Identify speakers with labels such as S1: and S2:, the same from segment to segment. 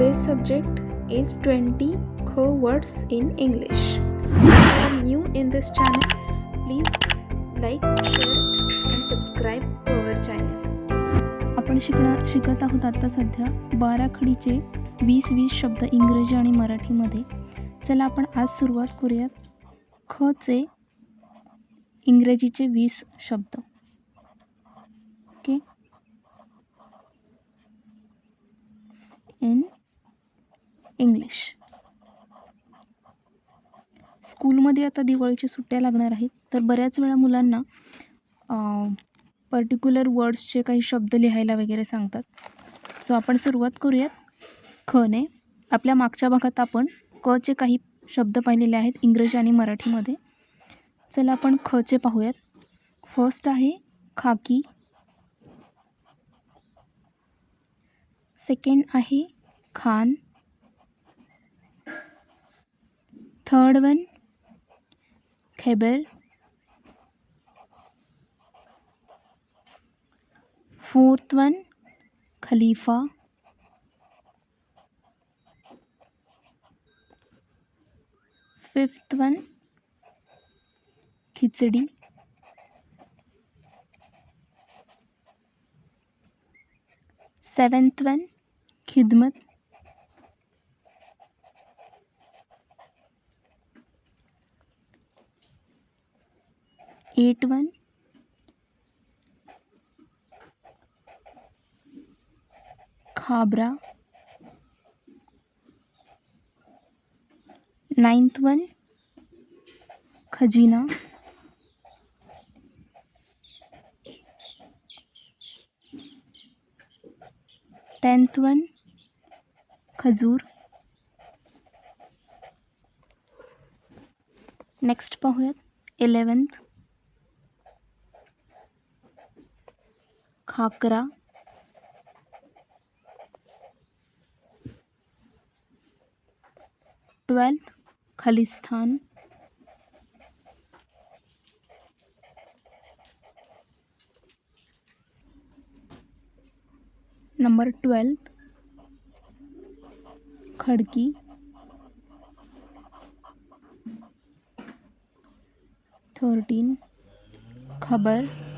S1: Today's subject is 20 Kho words in English. If you are new in this channel, please like, share, and subscribe to our channel.
S2: आपण शिकणार शिकत आहोत आता सध्या बाराखडीचे वीस वीस शब्द इंग्रजी आणि मराठीमध्ये चला आपण आज सुरुवात करूयात खचे इंग्रजीचे वीस शब्द इंग्लिश स्कूलमध्ये आता दिवाळीच्या सुट्ट्या लागणार आहेत. तर बऱ्याच वेळा मुलांना पर्टिक्युलर वर्ड्सचे काही शब्द लिहायला वगैरे सांगतात. सो आपण सुरुवात करूयात. खने आपल्या मागच्या भागात आपण कचे काही शब्द पाहिलेले आहेत इंग्रजी आणि मराठीमध्ये. चला आपण खचे पाहूयात. फर्स्ट आहे खाकी. सेकंड आहे Khan. Third one Khyber fourth one खलीफा fifth one khichdi seventh one खिदमत एट वन खाबरा नाइन्थ वन खजीना। टेंथ वन खजूर। नेक्स्ट पाहूयात eleventh khakhra. Twelfth Khalistan. Number twelfth खड़की। थर्टीन खबर।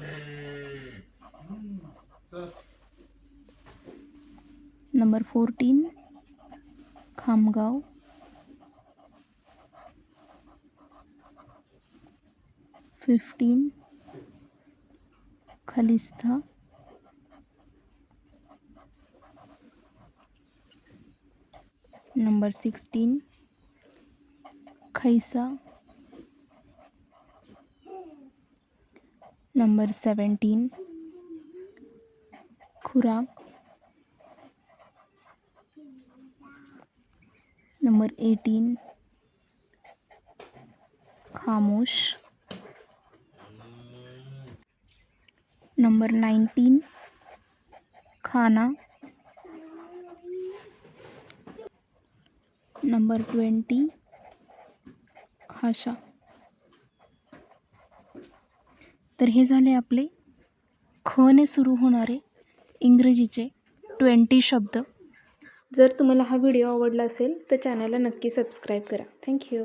S2: Number fourteen Khamgaon. फिफ्टीन खलिस्था नंबर सिक्सटीन खैसा। Number seventeen खुराक। Number eighteen. खामोश. नंबर नाईन्टीन खाना. Number twenty. खाशा. तर हे झाले आपले खने सुरू होणारे इंग्रजीचे ट्वेंटी शब्द.
S1: जर तुम्हाला हा व्हिडिओ आवडला असेल तर चॅनलला नक्की सबस्क्राईब करा. थँक्यू